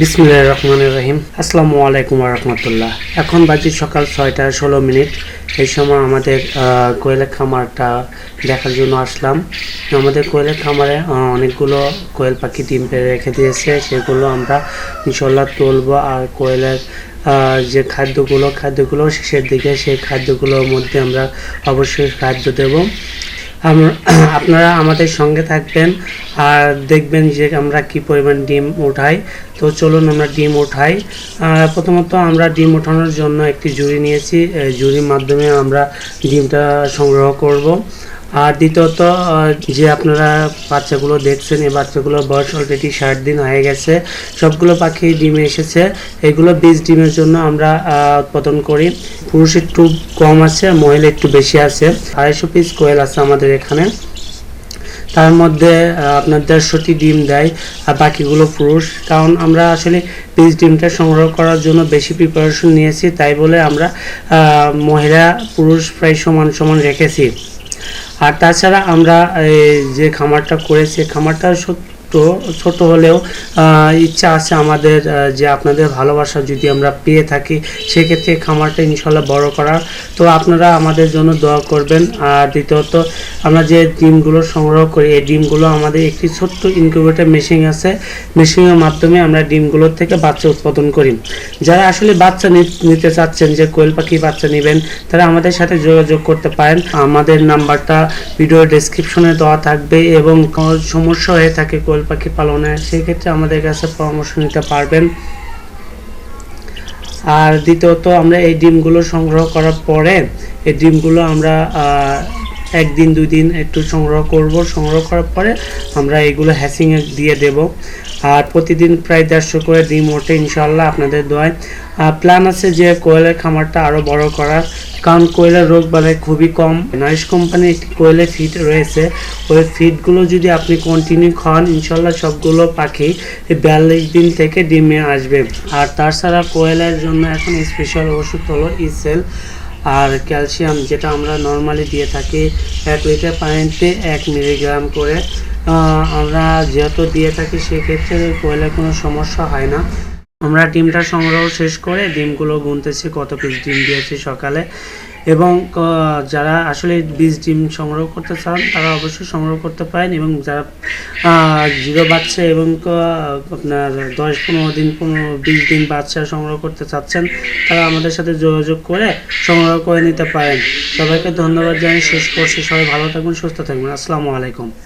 বিসমিল্লাহির রহমানির রহিম। আসসালামু আলাইকুম রহমতুল্লাহ। এখন বাজে সকাল ছয়টা ষোলো মিনিট। এই সময় আমাদের কোয়েলের খামারটা দেখার জন্য আসলাম। আমাদের কোয়েলের খামারে অনেকগুলো কোয়েল পাখি ডিম পেড়ে রেখে দিয়েছে। সেগুলো আমরা ইনশাল্লাহ তুলবো। আর কোয়েলের যে খাদ্যগুলো খাদ্যগুলো শেষের দিকে সেই খাদ্যগুলোর মধ্যে আমরা অবশ্যই খাদ্য দেবো। আপনারা আমাদের সঙ্গে থাকবেন আর দেখবেন যে আমরা কি পরিমাণ ডিম উঠাই তো চলুন আমরা ডিম উঠাই প্রথমত আমরা ডিম ওঠানোর জন্য একটি জুড়ি নিয়েছি। জুড়ির মাধ্যমে আমরা ডিমটা সংগ্রহ করব। আর দ্বিতীয়ত যে আপনারা বাচ্চাগুলো দেখছেন, এই বাচ্চাগুলোর বয়স অলরেডি ষাট দিন হয়ে গেছে, সবগুলো পাখি ডিমে এসেছে। এগুলো বীজ ডিমের জন্য আমরা উৎপাদন করি। পুরুষ একটু কম আছে, মহিলা একটু বেশি আছে। আড়াইশো পিস কোয়েল আছে আমাদের এখানে। তার মধ্যে আপনার দেড়শোটি ডিম দেয়, আর বাকিগুলো পুরুষ। কারণ আমরা আসলে পিস ডিমটা সংগ্রহ করার জন্য বেশি প্রিপারেশন নিয়েছি, তাই বলে আমরা মহিলা, পুরুষ প্রায় সমান সমান রেখেছি। আর তাছাড়া আমরা যে খামারটা করেছি খামারটা ছোট্ট ছোট হলেও ইচ্ছা আছে আমাদের যে আপনাদের ভালোবাসা যদি আমরা পেয়ে থাকি, সেক্ষেত্রে খামারটা ইনশাল্লাহ বড় করার তো আপনারা আমাদের জন্য দোয়া করবেন। আর দ্বিতীয়ত, আমরা যে ডিমগুলো সংগ্রহ করি, এই ডিমগুলো আমাদের একটি ছোট্ট ইনকিউবেটর মেশিন আছে। মেশিনের মাধ্যমে আমরা ডিমগুলোর থেকে বাচ্চা উৎপাদন করি। যারা আসলে বাচ্চা নিতে চাচ্ছেন, যে কোয়েল পাখি বাচ্চা নেবেন, তারা আমাদের সাথে যোগাযোগ করতে পারেন। আমাদের নাম্বারটা ভিডিও ডেসক্রিপশনে দেওয়া থাকবে এবং সমস্যা হয়ে থাকে কোয়েল পাখি পালনে, সেক্ষেত্রে আমাদের কাছে পরামর্শ নিতে পারবেন। আর দ্বিতীয়ত, আমরা এই ডিমগুলো সংগ্রহ করার পরে, এই ডিমগুলো আমরা একদিন দুই দিন একটু সংগ্রহ করব। সংগ্রহ করার পরে আমরা এগুলো হ্যাসিংয়ে দিয়ে দেব। আর প্রতিদিন প্রায় দেড়শো করে ডিম ওঠে ইনশাল্লাহ আপনাদের দোয়ায়। প্ল্যান আছে যে কোয়েলের খামারটা আরও বড় করার। কারণ কোয়েলের রোগ বালাই খুবই কম। নারিশ কোম্পানির একটি কোয়েলের ফিড রয়েছে। ওই ফিডগুলো যদি আপনি কন্টিনিউ খান ইনশাল্লাহ সবগুলো পাখি বিয়াল্লিশ দিন থেকে ডিমে আসবে। আর তাছাড়া কোয়েলের জন্য এখন স্পেশাল ওষুধ হলো ইসেল আর ক্যালসিয়াম যেটা আমরা নর্মালি দিয়ে থাকি, এক লিটার পানিতে এক মিলিগ্রাম করে। আমরা যেহেতু দিয়ে থাকি, সেক্ষেত্রে কোয়েলের কোনো সমস্যা হয় না। আমরা ডিমটা সংগ্রহ শেষ করে ডিমগুলো গুনতেছি, কত পিস ডিম দিয়েছি সকালে। এবং যারা আসলে বীজ ডিম সংগ্রহ করতে চান, তারা অবশ্যই সংগ্রহ করতে পারেন এবং যারা জিরো বাচ্চা এবং আপনার দশ পনেরো দিন পনেরো, বিশ দিন বাচ্চা সংগ্রহ করতে চাচ্ছেন, তারা আমাদের সাথে যোগাযোগ করে সংগ্রহ করে নিতে পারেন। সবাইকে ধন্যবাদ জানিয়ে শেষ করছি। সবাই ভালো থাকবেন সুস্থ থাকবেন আসসালামু আলাইকুম।